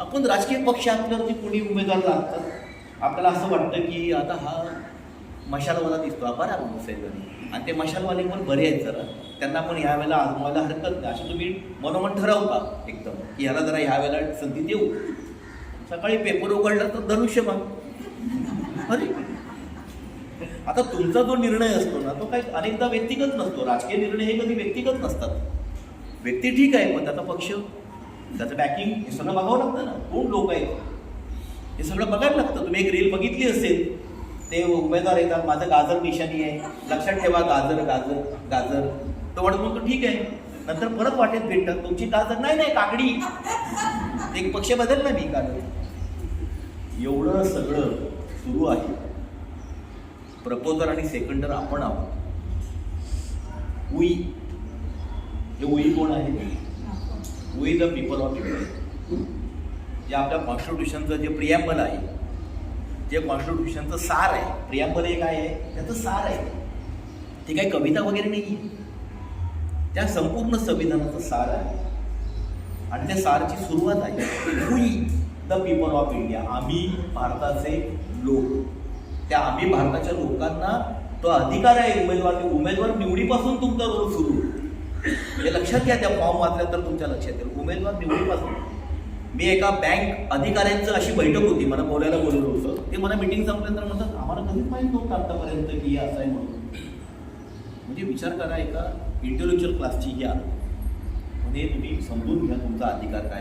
आपण राजकीय पक्ष आपल्यावरती कोणी उमेदवार लागतात आपल्याला असं वाटतं की आता हा मशालवाला दिसतो आपण बरा माणूस आहे जरी आणि ते मशालवाले पण बरे आहेत जरा. त्यांना पण ह्या वेळेला आजमावायला हरकत नाही. असं तुम्ही मनोमन ठरवता एकदम की ह्याला जरा ह्या वेळेला संधी देऊ? सकाळी पेपर उघडला तर धनुष्यबाण अरे. आता तुमचा जो निर्णय असतो ना तो काही अनेकदा व्यक्तिगत नसतो. राजकीय निर्णय हे कधी व्यक्तिगत नसतात. व्यक्ती ठीक आहे पण त्याचा पक्ष त्याचं बॅकिंग हे सगळं बघावं लागतं ना. कोण लोक आहेत? हे सगळं बघायला लागतं. तुम्ही एक रील बघितली असेल ते उमेदवार येतात माझं गाजर निशाणी आहे. लक्षात ठेवा गाजर गाजर गाजर. तो म्हणत म्हणतो ठीक आहे. नंतर परत वाटेत भेटतात. तुमची गाजर नाही नाही काकडी. एक पक्ष बदलला मी काढत एवढं सगळं सुरू आहे. प्रपोजर आणि सेकंडर आपण आहोत. उई. हे उई कोण आहे? We the people of India जे आपल्या कॉन्स्टिट्यूशनचं जे प्रियम्बल आहे जे कॉन्स्टिट्यूशनचं सार आहे प्रियम्बल हे काय आहे त्याचं सार आहे. ते काही कविता वगैरे नाही आहे त्या संपूर्ण संविधानाचं सार आहे. आणि त्या सारची सुरुवात आहे. We the people of India आम्ही भारताचे लोक. त्या आम्ही भारताच्या लोकांना तो अधिकार आहे उमेदवार उमेदवार निवडीपासून तुमचा रोल सुरू. हे लक्षात घ्या त्या फॉर्म वाचल्या तर तुमच्या लक्षात येईल. उमेदवार निवडीपासून मी एका बँक अधिकाऱ्यांचं अशी बैठक होती मला बोलायला बोलवलं होतं. ते मला मिटिंग संपल्यानंतर म्हणतात आम्हाला कधीच माहीत नव्हतं आतापर्यंत की हे असं आहे म्हणून. म्हणजे विचार करा एका इंटेलेक्च्युअल क्लासची ही आलं म्हणजे तुम्ही समजून घ्या तुमचा अधिकार काय